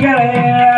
Yeah.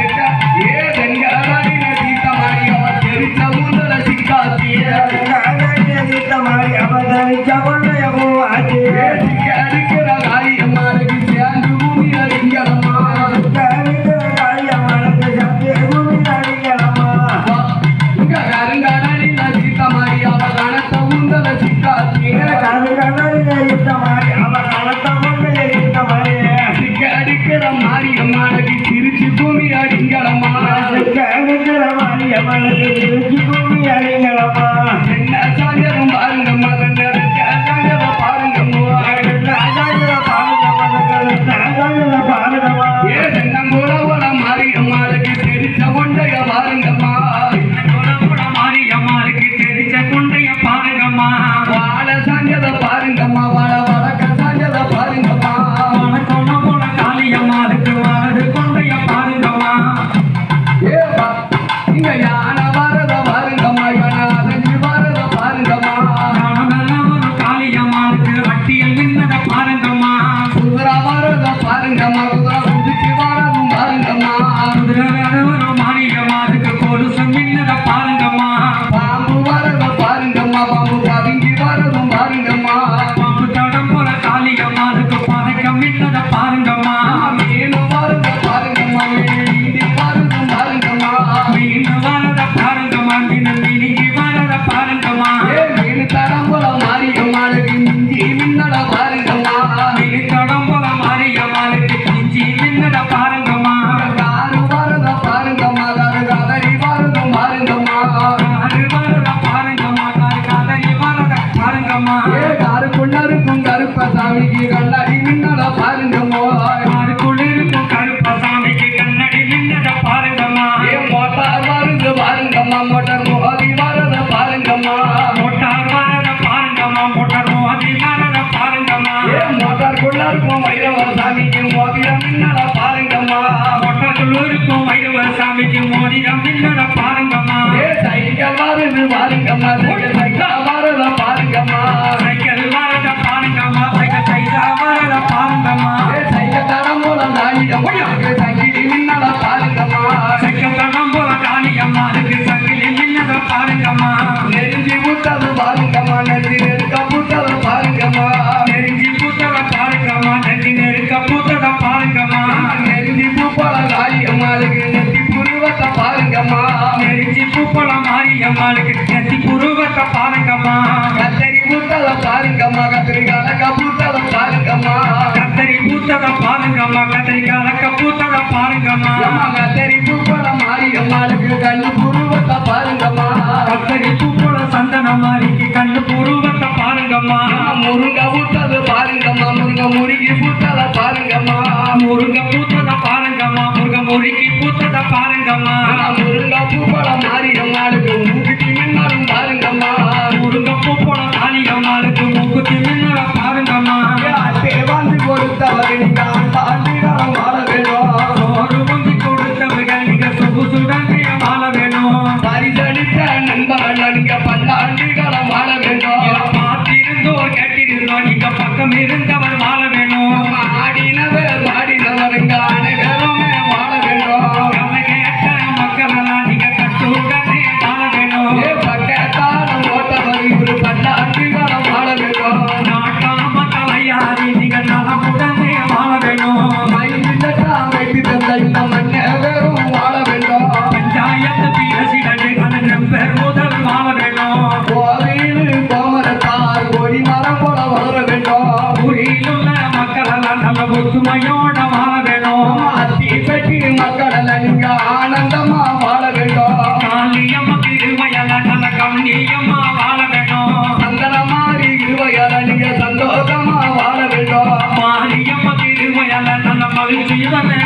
மனதில் பூமி அறிஞரம்மா Bangun கண்ணாடி மின்னல பாருங்கம்மா குளிருக்கும் கருப்ப சாமிக்கு கண்ணாடி மின்னத பாருங்கம்மா ஏ மோட்டார் மருந்து பாருங்கம்மா மோட்டார் மோதி வரத பாருங்கம்மா மோட்டார் வரத பாருங்கம்மா மோட்டார் மோதி வரத பாருங்கம்மா ஏ மோட்டார் குள்ளாருக்கும் வைரவர் சாமிக்கு மோதிர மின்னல பாருங்கம்மா மோட்டார் குள்ளூருக்கும் வைரவர் சாமிக்கு மோதிர மின்னல பாருங்கம்மா ஏ சைக்கிள் வாருங்க பாருங்கம்மா அம்மாளுக்கு கத்தி புருவத்தை பாருங்கம்மா கத்தரி பூத்தத பாருங்கம்மா கத்தரி கலக்க பூத்தத பாருங்கம்மா கத்தரி பூத்தத பாருங்கம்மா கத்தரி கலக்க பூத்தத பாருங்கம்மா கத்தரி பூப்பட மாறி அம்மாளுக்கு கண்ணு புருவத்தை பாருங்கம்மா கத்தரி பூப்பட சந்தன மாறிக்கு கண்ணு புருவத்தை பாருங்கம்மா முருங்க பூத்தது பாருங்கம்மா முருங்க முருகி பூத்தத பாருங்கம்மா முருங்க பூத்தத பாருங்கம்மா முருங்க முருகி பூத்தத பாருங்கம்மா.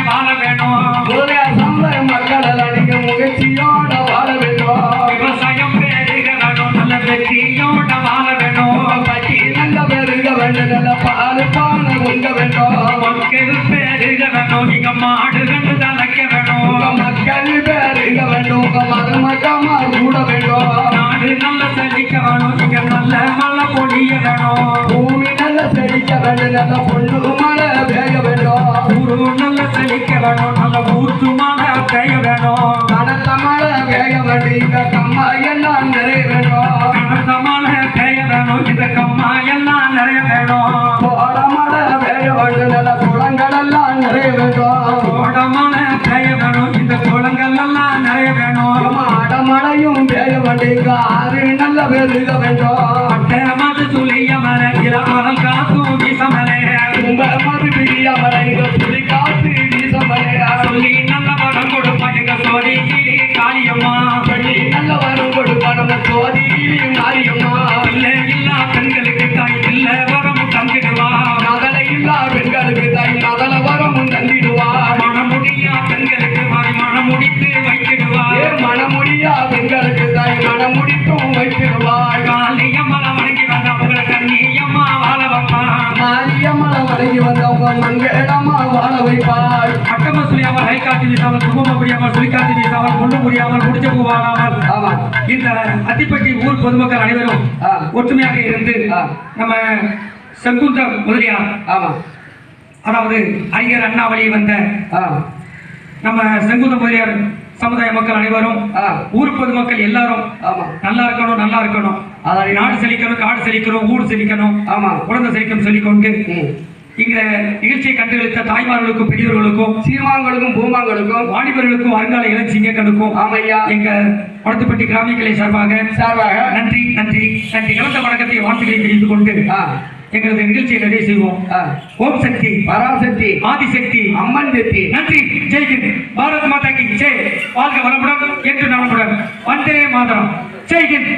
வாழ வேணும். முதலிய சமுதாய மக்கள் நீங்க முயற்சியோட வாழ வேண்டும். விவசாயம் பெருக வேணும். நல்ல வெற்றியோட வாழ வேணும். பட்டி நல்ல பெருக வேண்டும். நல்ல பால் பான உங்க வேண்டும். மக்கள் பெருக வேணும். நீங்க மாடுகள் தலைக்க வேணும். மக்கள் பெருக வேண்டும். மருமகமா கூட வேண்டும். நாடு நல்ல செழிக்க வேணும். நீங்க நல்ல மழை பொழிய வேணும். பூமி நல்ல செழிக்க வேண்டும். நல்ல பொண்ணு மழை வேக வேண்டும். ஊரு நல்ல செழிக்க வேணும் நல்ல ஊத்து மழை பெய்ய வேணும் கனத்த மழை வேக வேண்டும் இங்க கம்மா எல்லாம் நிறைய வேணும் கனத்த மழை பெய்ய வேணும் இந்த கம்மா எல்லாம் நிறைய வேணும் போட மழை வேக வேண்டும் நல்ல குளங்கள் எல்லாம் நிறைய வேணும் கோட மழை பெய்ய வேணும் இந்த குளங்கள் எல்லாம் நிறைய வேணும் அடமழையும் வேக வேண்டும் இங்க ஆறு நல்ல பெருக வேண்டும். காளியம்மா. சொல்லி நல்ல வரும் கொடுப்பா நம்ம சோதியிலே மாரியம்மா பிள்ளை இல்லா பெண்களுக்கு தாய் பிள்ளை வரம் தந்திடுவா. மகள இல்லா பெண்களுக்கு தாய் மகள வரமும் வீசாமல் கொண்டு புரியாமல் முடிச்ச பூவாகாமல் இந்த அத்திப்பட்டி ஊர் பொதுமக்கள் அனைவரும். ஒற்றுமையாக இருந்து. நம்ம செங்குந்த முதலியார் அதாவது அறிஞர் அண்ணா வழி வந்த நம்ம செங்குந்த முதலியார் சமுதாய மக்கள் அனைவரும் ஊர் பொதுமக்கள் எல்லாரும் நல்லா இருக்கணும் நல்லா இருக்கணும். அதான் நாடு செழிக்கணும் காடு செழிக்கணும் ஊர் செழிக்கணும் ஆமா. குழந்தை செழிக்கணும் சொல்லிக்கொண்டு. இந்த நிகழ்ச்சியை கண்டுகளித்த தாய்மார்களுக்கும் பெரியவர்களுக்கும் சீமாங்களுக்கும் பூமாங்களுக்கும் வாலிபர்களுக்கும் வருங்கால இளஞ்சிங்கங்களுக்கும் ஆமையா. எங்க வடத்துப்பட்டி கிராமிய கிளை சார்பாக சார்பாக நன்றி நன்றி நன்றி. கலந்த வணக்கத்தை வாழ்த்துக்களை தெரிவித்துக் கொண்டு எங்களது நிகழ்ச்சியை நிறைவு செய்வோம். ஓம் சக்தி பராசக்தி ஆதிசக்தி அம்மன் சக்தி. நன்றி. ஜெய்ஹிந்த் பாரத் மாதா கி ஜெய். வாழ்க வளமுடன் என்று நலமுடன் வந்தே மாதரம். ஜெய்ஹிந்த்